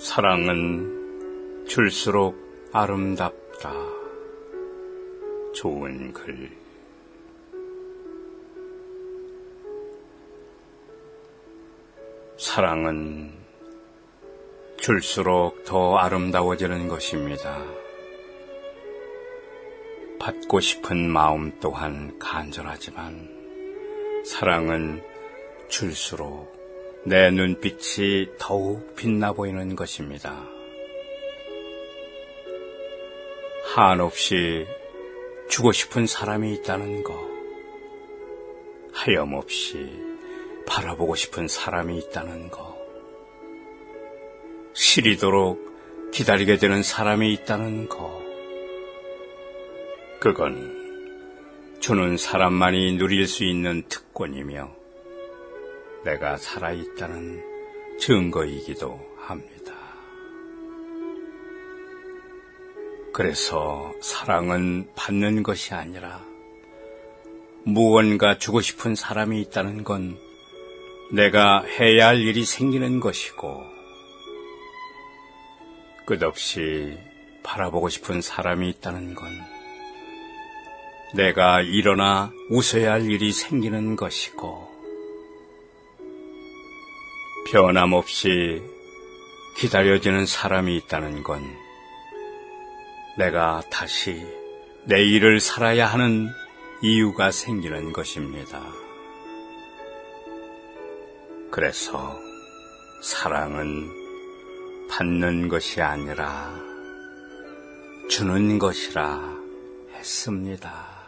사랑은 줄수록 아름답다. 좋은 글. 사랑은 줄수록 더 아름다워지는 것입니다. 받고 싶은 마음 또한 간절하지만 사랑은 줄수록 내 눈빛이 더욱 빛나 보이는 것입니다. 한없이 주고 싶은 사람이 있다는 것, 하염없이 바라보고 싶은 사람이 있다는 것, 시리도록 기다리게 되는 사람이 있다는 것, 그건 주는 사람만이 누릴 수 있는 특권이며 내가 살아있다는 증거이기도 합니다. 그래서 사랑은 받는 것이 아니라 무언가 주고 싶은 사람이 있다는 건 내가 해야 할 일이 생기는 것이고 끝없이 바라보고 싶은 사람이 있다는 건 내가 일어나 웃어야 할 일이 생기는 것이고 변함없이 기다려지는 사람이 있다는 건 내가 다시 내 일을 살아야 하는 이유가 생기는 것입니다. 그래서 사랑은 받는 것이 아니라 주는 것이라 했습니다.